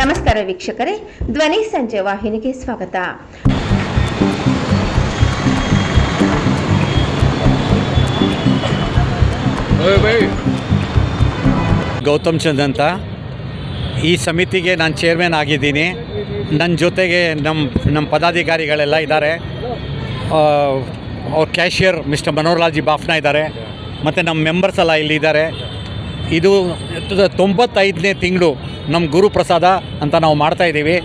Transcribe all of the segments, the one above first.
ನಮಸ್ಕಾರ ವೀಕ್ಷಕರೇ. ಧ್ವನಿ ಸಂಜೆ ವಾಹಿನಿಗೆ ಸ್ವಾಗತ. ಗೌತಮ್ ಚಂದ್ ಅಂತ. ಈ ಸಮಿತಿಗೆ ನಾನು ಚೇರ್ಮನ್ ಆಗಿದ್ದೀನಿ. ನನ್ನ ಜೊತೆಗೆ ನಮ್ಮ ನಮ್ಮ ಪದಾಧಿಕಾರಿಗಳೆಲ್ಲ ಇದ್ದಾರೆ. ಅವ್ರ ಕ್ಯಾಶಿಯರ್ ಮಿಸ್ಟರ್ ಮನೋಹರ್ಲಾಲ್ಜಿ ಬಾಫ್ನ ಇದ್ದಾರೆ. ಮತ್ತು ನಮ್ಮ ಮೆಂಬರ್ಸ್ ಎಲ್ಲ ಇಲ್ಲಿ ಇದ್ದಾರೆ. ಇದು ತೊಂಬತ್ತೈದನೇ ತಿಂಗಳು. ನಮ್ಮ ಗುರುಪ್ರಸಾದ ಅಂತ ನಾವು ಮಾಡ್ತಾಯಿದ್ದೀವಿ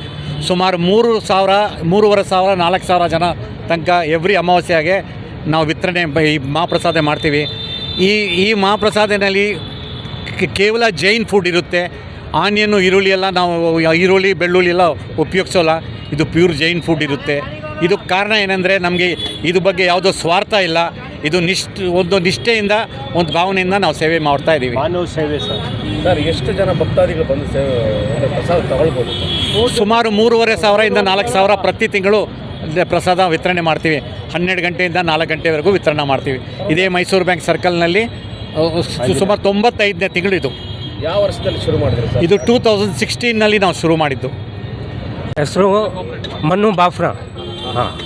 ಸುಮಾರು ಮೂರು ಸಾವಿರ, ಮೂರುವರೆ ಸಾವಿರ, ನಾಲ್ಕು ಸಾವಿರ ಜನ ತನಕ ಎವ್ರಿ ಅಮಾವಾಸ್ಯೆಗೆ ನಾವು ವಿತರಣೆ ಈ ಮಹಾಪ್ರಸಾದ ಮಾಡ್ತೀವಿ. ಈ ಈ ಮಹಾಪ್ರಸಾದನಲ್ಲಿ ಕೇವಲ ಜೈನ್ ಫುಡ್ ಇರುತ್ತೆ. ಆನಿಯನ್ನು, ಈರುಳ್ಳಿ ಎಲ್ಲ ನಾವು, ಈರುಳ್ಳಿ, ಬೆಳ್ಳುಳ್ಳಿ ಎಲ್ಲ ಉಪಯೋಗಿಸೋಲ್ಲ. ಇದು ಪ್ಯೂರ್ ಜೈನ್ ಫುಡ್ ಇರುತ್ತೆ. ಇದು ಕಾರಣ ಏನಂದರೆ ನಮಗೆ ಇದು ಬಗ್ಗೆ ಯಾವುದೋ ಸ್ವಾರ್ಥ ಇಲ್ಲ. ಇದು ನಿಷ್ಠ ಒಂದು ನಿಷ್ಠೆಯಿಂದ ಒಂದು ಭಾವನೆಯಿಂದ ನಾವು ಸೇವೆ ಮಾಡ್ತಾ ಇದ್ದೀವಿ. ಮಾನವ ಸೇವೆ ಸರ್. ಸರ್ ಎಷ್ಟು ಜನ ಭಕ್ತಾದಿಗಳು ಬಂದು ಸೇವೆ ಅಂದ್ರೆ ಪ್ರಸಾದ ತಗೊಳ್ಬೋದು? ಸುಮಾರು ಮೂರುವರೆ ಸಾವಿರದಿಂದ ನಾಲ್ಕು ಸಾವಿರ ಪ್ರತಿ ತಿಂಗಳು ಪ್ರಸಾದ ವಿತರಣೆ ಮಾಡ್ತೀವಿ. ಹನ್ನೆರಡು ಗಂಟೆಯಿಂದ ನಾಲ್ಕು ಗಂಟೆವರೆಗೂ ವಿತರಣೆ ಮಾಡ್ತೀವಿ. ಇದೇ ಮೈಸೂರು ಬ್ಯಾಂಕ್ ಸರ್ಕಲ್ನಲ್ಲಿ ಅಹ್, ಸು- ಸುಮಾರು ತೊಂಬತ್ತೈದನೇ ತಿಂಗಳು ಇದು. ಯಾವ ವರ್ಷದಲ್ಲಿ ಶುರು ಮಾಡಿದ್ರಿ ಸರ್? ಇದು ಟೂ ತೌಸಂಡ್ ಸಿಕ್ಸ್ಟೀನಲ್ಲಿ ನಾವು ಶುರು ಮಾಡಿದ್ದು. ಹೆಸರು ಮನ್ನು ಬಾಫ್ರಾ. ಹಾಂ.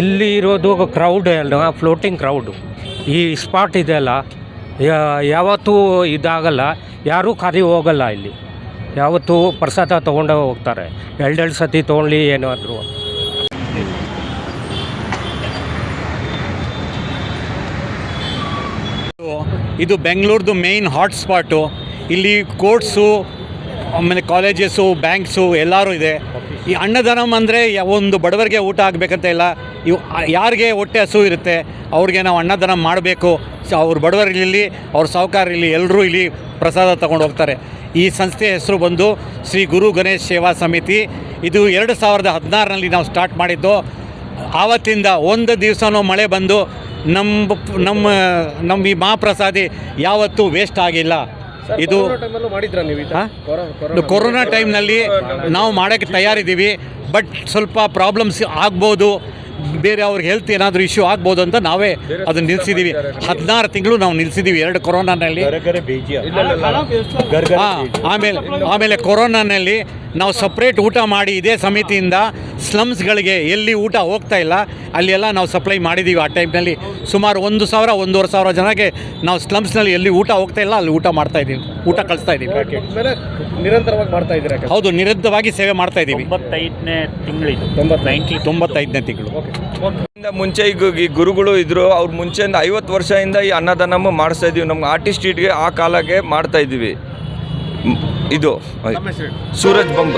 ಇಲ್ಲಿ ಇರೋದು ಕ್ರೌಡ್ ಎಲ್ಲ ಫ್ಲೋಟಿಂಗ್ ಕ್ರೌಡು ಈ ಸ್ಪಾಟ್ ಇದೆಯಲ್ಲ ಯಾವತ್ತೂ ಇದಾಗಲ್ಲ, ಯಾರೂ ಖಾಲಿ ಹೋಗಲ್ಲ ಇಲ್ಲಿ. ಯಾವತ್ತೂ ಪ್ರಸಾದ ತೊಗೊಂಡೇ ಹೋಗ್ತಾರೆ. ಎರಡೆರಡು ಸತಿ ತೊಗೊಳ್ಳಿ ಏನಾದರೂ. ಇದು ಬೆಂಗಳೂರ್ದು ಮೇಯ್ನ್ ಹಾಟ್ ಸ್ಪಾಟು ಇಲ್ಲಿ ಕೋರ್ಟ್ಸು ಆಮೇಲೆ ಕಾಲೇಜಸ್ಸು ಬ್ಯಾಂಕ್ಸು ಎಲ್ಲರೂ ಇದೆ. ಈ ಅನ್ನದಾನಮ್ ಅಂದರೆ ಒಂದು ಬಡವರಿಗೆ ಊಟ ಆಗಬೇಕಂತ ಇಲ್ಲ. ಇವು ಯಾರಿಗೆ ಹೊಟ್ಟೆ ಹಸು ಇರುತ್ತೆ, ಅವ್ರಿಗೆ ನಾವು ಅನ್ನದಾನ ಮಾಡಬೇಕು. ಅವ್ರ ಬಡವರಿಲ್ಲಿ ಅವ್ರ ಇಲ್ಲಿ ಎಲ್ಲರೂ ಇಲ್ಲಿ ಪ್ರಸಾದ ತಗೊಂಡು ಹೋಗ್ತಾರೆ. ಈ ಸಂಸ್ಥೆ ಹೆಸರು ಬಂದು ಶ್ರೀ ಗುರು ಗಣೇಶ್ ಸೇವಾ ಸಮಿತಿ. ಇದು ಎರಡು ಸಾವಿರದ ಹದಿನಾರರಲ್ಲಿ ನಾವು ಸ್ಟಾರ್ಟ್ ಮಾಡಿದ್ದು. ಆವತ್ತಿಂದ ಒಂದು ದಿವಸನೂ ಮಳೆ ಬಂದು ನಮ್ಮ ನಮ್ಮ ನಮ್ಮ ಈ ಮಹಾಪ್ರಸಾದಿ ಯಾವತ್ತೂ ವೇಸ್ಟ್ ಆಗಿಲ್ಲ. ಇದು? ಕೊರೋನಾ ಟೈಮ್ನಲ್ಲಿ ನಾವು ಮಾಡೋಕ್ಕೆ ತಯಾರಿದ್ದೀವಿ ಬಟ್ ಸ್ವಲ್ಪ ಪ್ರಾಬ್ಲಮ್ಸ್ ಆಗ್ಬೋದು. ಬೇರೆ ಅವ್ರಿಗೆ ಹೆಲ್ತ್ ಏನಾದರೂ ಇಶ್ಯೂ ಆಗ್ಬೋದು ಅಂತ ನಾವೇ ಅದನ್ನು ನಿಲ್ಲಿಸಿದ್ದೀವಿ ಹದಿನಾರು ತಿಂಗಳು ನಾವು ನಿಲ್ಲಿಸಿದ್ದೀವಿ ಎರಡು ಕೊರೋನಾನಲ್ಲಿ. ಆಮೇಲೆ ಆಮೇಲೆ ಕೊರೋನಾನಲ್ಲಿ ನಾವು ಸಪ್ರೇಟ್ ಊಟ ಮಾಡಿ ಇದೇ ಸಮಿತಿಯಿಂದ ಸ್ಲಮ್ಸ್ಗಳಿಗೆ ಎಲ್ಲಿ ಊಟ ಹೋಗ್ತಾ ಇಲ್ಲ ಅಲ್ಲೆಲ್ಲ ನಾವು ಸಪ್ಲೈ ಮಾಡಿದ್ದೀವಿ ಆ ಟೈಮ್ನಲ್ಲಿ ಸುಮಾರು ಒಂದು ಸಾವಿರ ಒಂದೂವರೆ ಸಾವಿರ ಜನಕ್ಕೆ ನಾವು ಸ್ಲಮ್ಸ್ನಲ್ಲಿ ಎಲ್ಲಿ ಊಟ ಹೋಗ್ತಾ ಇಲ್ಲ ಅಲ್ಲಿ ಊಟ ಮಾಡ್ತಾ ಇದ್ದೀವಿ ಊಟ ಕಳಿಸ್ತಾ ಇದ್ದೀವಿ. ನಿರಂತರವಾಗಿ ಮಾಡ್ತಾ ಇದ್ದೀರಾ ಹೌದು ನಿರಂತರವಾಗಿ ಸೇವೆ ಮಾಡ್ತಾ ಇದ್ದೀವಿ. ತೊಂಬತ್ತೈದನೇ ತಿಂಗಳು ತೊಂಬತ್ತೈದನೇ ತಿಂಗಳು. ಇಂದ ಮುಂಚೆ ಈಗ ಈ ಗುರುಗಳು ಇದ್ರು ಅವ್ರ ಮುಂಚೆಯಿಂದ ಐವತ್ತು ವರ್ಷದಿಂದ ಈ ಅನ್ನದಾನಮ್ಮ ಮಾಡಿಸ್ತಾ ಇದೀವಿ. ನಮ್ಗೆ ಆರ್ಟಿಸ್ಟ್ ಈಟ್ಗೆ ಆ ಕಾಲಕ್ಕೆ ಮಾಡ್ತಾ ಇದ್ದೀವಿ ಇದು ಸೂರಜ್ ಬಂಬ್.